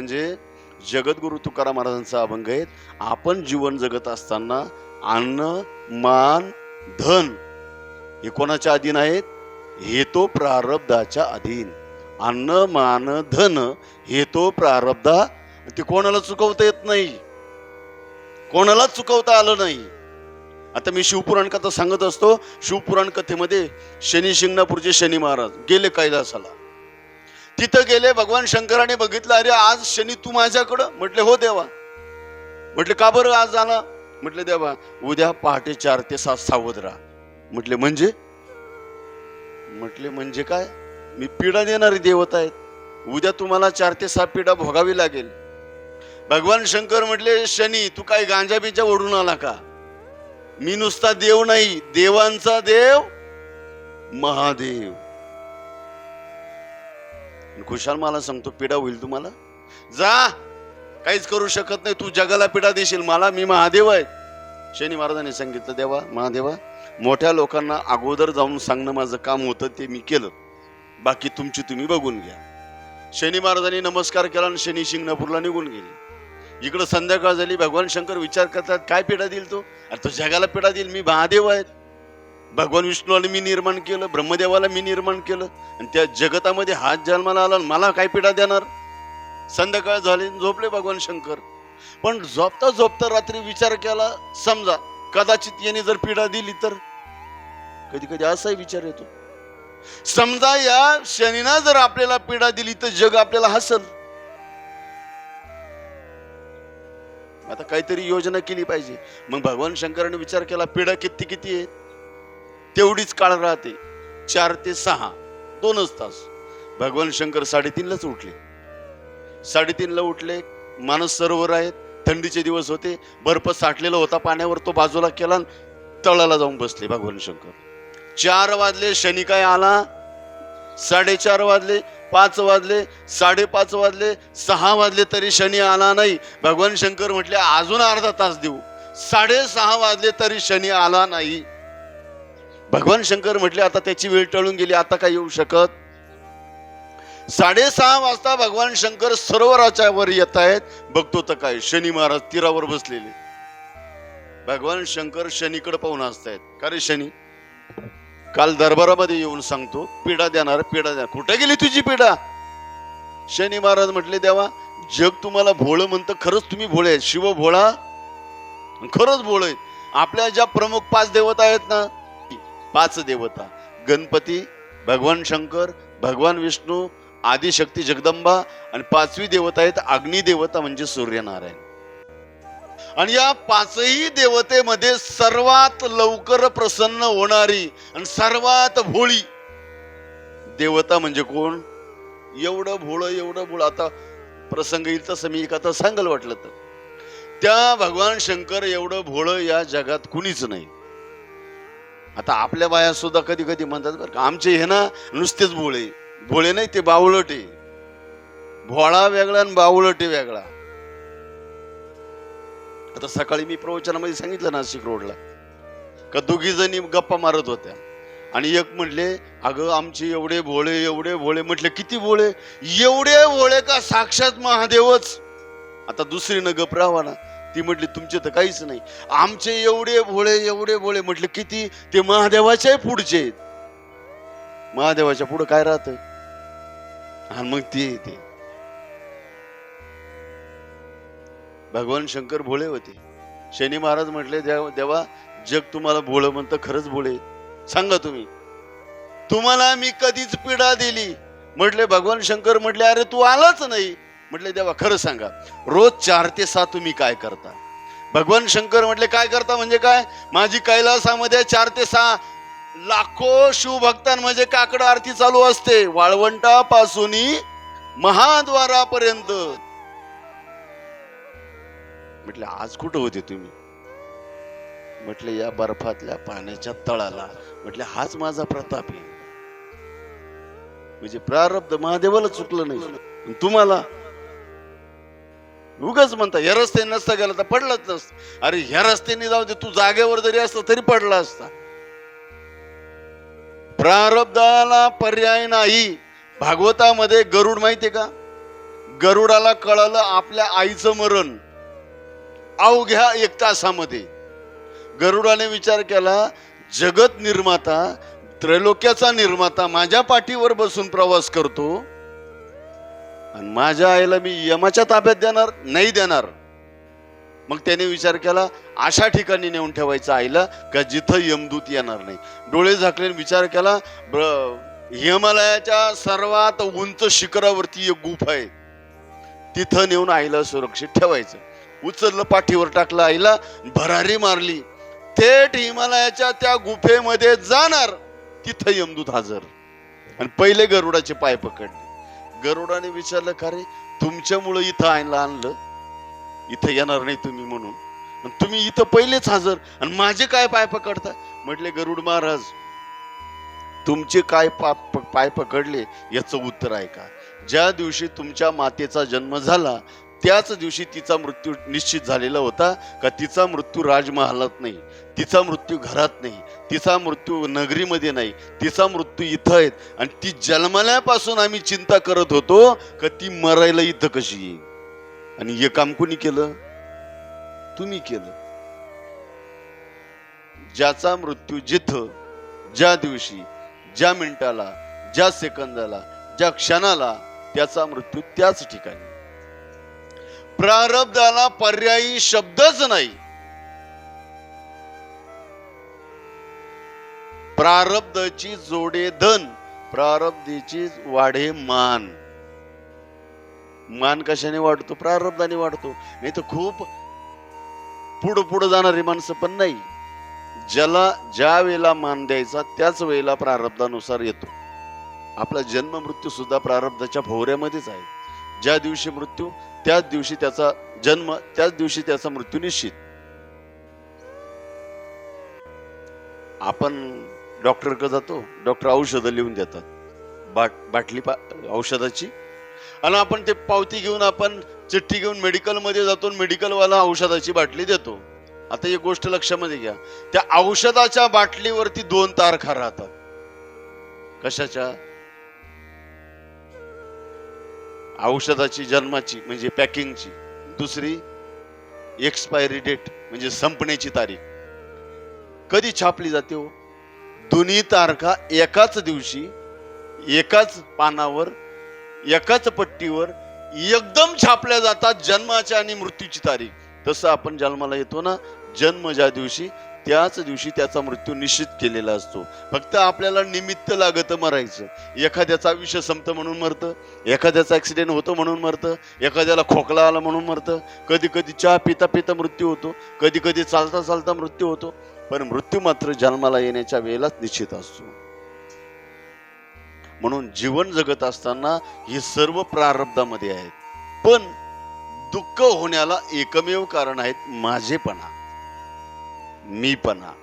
म्हणजे जगद्गुरु तुकाराम महाराजांचा अभंग आहे आपण जीवन जगत असताना अन्न मान धन हे कोणाच्या अधीन आहेत? हे तो प्रारब्धाच्या अधीन. अन्न मान धन हे तो प्रारब्धा ते कोणाला चुकवता येत नाही. कोणाला चुकवता आलं नाही. आता मी शिवपुराण कथा सांगत असतो. शिवपुराण कथेमध्ये शनी शिंगणापूरचे शनी महाराज गेले कैलासाला. तिथं गेले भगवान शंकराने बघितलं अरे आज शनी तू माझ्याकडं? म्हटले हो देवा. म्हटले का बरं आज आला म्हटले देवा उद्या पहाटे चार ते सात सावध राहा. म्हटले म्हणजे? म्हटले म्हणजे काय? मी पीडा देणारी देवता आहेत. उद्या तुम्हाला चार ते सात पीडा भोगावी लागेल. भगवान शंकर म्हटले शनी तू काय गांजा बिंजा ओढून आला का? मी नुसता देव नाही देवांचा देव महादेव. आणि खुशाल मला सांगतो पिढा होईल तुम्हाला? जा! काहीच करू शकत नाही तू जगाला पिढा देशील मला मी महादेव आहे. शनी महाराजांनी सांगितलं देवा महादेवा मोठ्या लोकांना अगोदर जाऊन सांगणं माझं काम होतं ते मी केलं. बाकी तुमची तुम्ही बघून घ्या. शनी महाराजांनी नमस्कार केला आणि शनी शिंगणापूरला निघून गेले. इकडं संध्याकाळ झाली भगवान शंकर विचार करतात काय पिढा देईल तो? अरे तो जगाला पिढा देईल मी महादेव आहे. भगवान विष्णूला मी निर्माण केलं ब्रह्मदेवाला मी निर्माण केलं आणि त्या जगतामध्ये हात जन्माला आला आणि मला काय पिढा देणार? संध्याकाळ झाली आणि झोपले भगवान शंकर. पण झोपता झोपता रात्री विचार केला समजा कदाचित याने जर पिढा दिली तर? कधी कधी असाही विचार येतो. समजा या शनीना जर आपल्याला पिढा दिली तर जग आपल्याला हसल. आता काहीतरी योजना केली पाहिजे. मग भगवान शंकराने विचार केला पिढा किती किती आहे? तेवढीच काळ राहते. चार ते सहा दोनच तास. भगवान शंकर साडेतीनलाच उठले. साडेतीनला उठले मानस सरोवर आहेत थंडीचे दिवस होते बर्फ साठलेला होता पाण्यावर तो बाजूला केला आणि तळाला जाऊन बसले भगवान शंकर. चार वाजले शनी काय आला? साडेचार वाजले पाच वाजले साडेपाच वाजले सहा वाजले तरी शनी आला नाही. भगवान शंकर म्हटले अजून अर्धा तास देऊ. साडेसहा वाजले तरी शनी आला नाही. भगवान शंकर म्हटले आता त्याची वेळ टळून गेली आता काय येऊ शकत? साडेसहा वाजता भगवान शंकर सरोवराच्या वर येत आहेत. बघतो तर काय शनी महाराज तीरावर बसलेले. भगवान शंकर शनीकडे पाहून असतायत का रे शनी? काल दरबारामध्ये येऊन सांगतो पिढा देणार पिढा देणार. कुठे गेली तुझी पिढा? शनी महाराज म्हटले देवा जग तुम्हाला भोळं म्हणतं खरंच तुम्ही भोळे आहेत. शिव भोळा खरंच भोळ. आहेत आपल्या ज्या प्रमुख पाच देवता आहेत ना पाच देवता. गणपती भगवान शंकर भगवान विष्णू आदिशक्ती जगदंबा आणि पाचवी देवता आहेत अग्नी देवता म्हणजे सूर्यनारायण. आणि या पाचही देवतेमध्ये सर्वात लवकर प्रसन्न होणारी आणि सर्वात भोळी देवता म्हणजे कोण? एवढं भोळं एवढं भोळ. आता प्रसंग येईल तसं मी एक आता सांगाल वाटलं तर. त्या भगवान शंकर एवढं भोळं या जगात कुणीच नाही. आता आपल्या बाया सुद्धा कधी कधी म्हणतात बरं का आमचे हे ना नुसतेच भोळे. भोळे नाही ते बावळटे भोळा वेगळा आणि बावळटे वेगळा. आता सकाळी मी प्रवचनामध्ये सांगितलं नाशिक रोडला. का दोघी जणी गप्पा मारत होत्या. आणि एक म्हटले अगं आमचे एवढे भोळे एवढे भोळे. म्हटले किती भोळे? एवढे भोळे का साक्षात महादेवच? आता दुसरीनं गप राहावा ना. ती म्हटली तुमचे तर काहीच नाही. आमचे एवढे भोळे एवढे भोळे. म्हटले किती? ते महादेवाच्या पुढचे महादेवाच्या पुढे काय राहत आणि मग ते येते भगवान शंकर भोळे होते. शनी महाराज म्हटले देव देवा जग तुम्हाला भोळं म्हणतं खरंच भोळे सांगा तुम्ही तुम्हाला मी कधीच पीडा दिली? म्हटले भगवान शंकर म्हटले अरे तू आलाच नाही. म्हटले देवा खरं सांगा रोज चार ते सहा तुम्ही काय करता? भगवान शंकर म्हटले काय करता म्हणजे काय? माझी कैलासामध्ये चार ते सहा लाखो शिवभक्तां म्हणजे काकड आरती चालू असते. वाळवंटापासून महाद्वारापर्यंत. म्हटले आज कुठं होते तुम्ही? म्हटले या बर्फातल्या पाण्याच्या तळाला. म्हटले हाच माझा प्रताप आहे. म्हणजे प्रारब्ध महादेवाला चुकलं नाही. तुम्हाला उगाच म्हणता या रस्त्याने नसता गेला तर पडलाच नसता. अरे ह्या रस्त्याने जाऊ दे तू जागेवर जरी असता तरी पडला असता. प्रारब्धाला पर्याय नाही. भागवतामध्ये गरुड माहितीये का? गरुडाला कळालं आपल्या आईचं मरण. अवघ्या एक तासामध्ये. गरुडाने विचार केला जगत निर्माता त्रैलोक्याचा निर्माता माझ्या पाठीवर बसून प्रवास करतो. आणि माझ्या आईला मी यमाच्या ताब्यात देणार नाही देणार? मग त्याने विचार केला अशा ठिकाणी नेऊन ठेवायचं आईला का जिथं यमदूत येणार नाही? डोळे झाकले विचार केला ब- हिमालयाच्या सर्वात उंच शिखरावरती एक गुफ आहे. तिथं नेऊन आईला सुरक्षित ठेवायचं. उचललं पाठीवर टाकलं आईला भरारी मारली. थेट हिमालयाच्या त्या गुफेमध्ये जाणार तिथं यमदूत हजर. आणि पहिले गरुडाचे पाय पकडले. गरुडाने विचारलं का रे तुमच्यामुळं इथं आईला आणलं? इथं येणार नाही तुम्ही म्हणून. आणि तुम्ही इथं पहिलेच हजर आणि माझे काय पाय पकडता म्हटले गरुड महाराज तुमचे काय पाप पाय पकडले याचं उत्तर आहे का ज्या दिवशी तुमच्या मातेचा जन्म झाला त्याच दिवशी तिचा मृत्यू निश्चित झालेला होता का तिचा मृत्यू राजमहालात नाही तिचा मृत्यू घरात नाही तिचा मृत्यू नगरीमध्ये नाही तिचा मृत्यू इथं आहेत आणि ती जन्मल्यापासून आम्ही चिंता करत होतो का ती मरायला इथं कशी येईल? आणि हे काम कोणी केलं? तुम्ही केलं. ज्याचा मृत्यू जिथं ज्या दिवशी ज्या मिनिटाला ज्या सेकंदाला ज्या क्षणाला त्याचा मृत्यू त्याच ठिकाणी. प्रारब्धाला पर्यायी शब्दच नाही. प्रारब्धची जोडे धन प्रारब्धीची वाढे मान. मान कशाने वाढतो? प्रारब्धाने वाढतो. नाही तर खूप पुढं पुढं जाणारी माणसं पण नाही. ज्याला ज्या वेळेला मान द्यायचा त्याच वेळेला प्रारब्धानुसार येतो. आपला जन्म मृत्यू सुद्धा प्रारब्धाच्या भोवऱ्यामध्येच आहे. ज्या दिवशी मृत्यू त्याच दिवशी त्याचा जन्म त्याच दिवशी त्याचा मृत्यू निश्चित. आपण डॉक्टरकडे जातो डॉक्टर औषधं लिहून देतात. बाट बाटली पा औषधाची. आणि आपण ते पावती घेऊन आपण चिठ्ठी घेऊन मेडिकलमध्ये जातो मेडिकलवाला औषधाची बाटली देतो. आता एक गोष्ट लक्षामध्ये घ्या. त्या औषधाच्या बाटलीवरती दोन तारखा राहतात. कशाच्या? औषधाची जन्माची म्हणजे पॅकिंगची. दुसरी एक्सपायरी डेट म्हणजे संपण्याची तारीख. कधी छापली जाते हो? दोन्ही तारखा एकाच दिवशी एकाच पानावर एकाच पट्टीवर एकदम छापल्या जातात जन्माच्या आणि मृत्यूची तारीख. तसं आपण जन्माला येतो ना जन्म ज्या दिवशी त्याच दिवशी त्याचा मृत्यू निश्चित केलेला असतो. फक्त आपल्याला निमित्त लागत मरायचं. एखाद्याचा विष संपतं म्हणून मरतं एखाद्याचा ऍक्सिडेंट होतो म्हणून मरतं एखाद्याला खोकला आला म्हणून मरतं. कधी कधी चहा पिता पिता मृत्यू होतो कधी कधी चालता चालता मृत्यू होतो पण मृत्यू मात्र जन्माला येण्याच्या वेळेलाच निश्चित असतो. म्हणून जीवन जगत असताना हे सर्व प्रारब्धामध्ये आहेत. पण दुःख होण्याला एकमेव कारण आहेत माझेपणा. మీ పనా.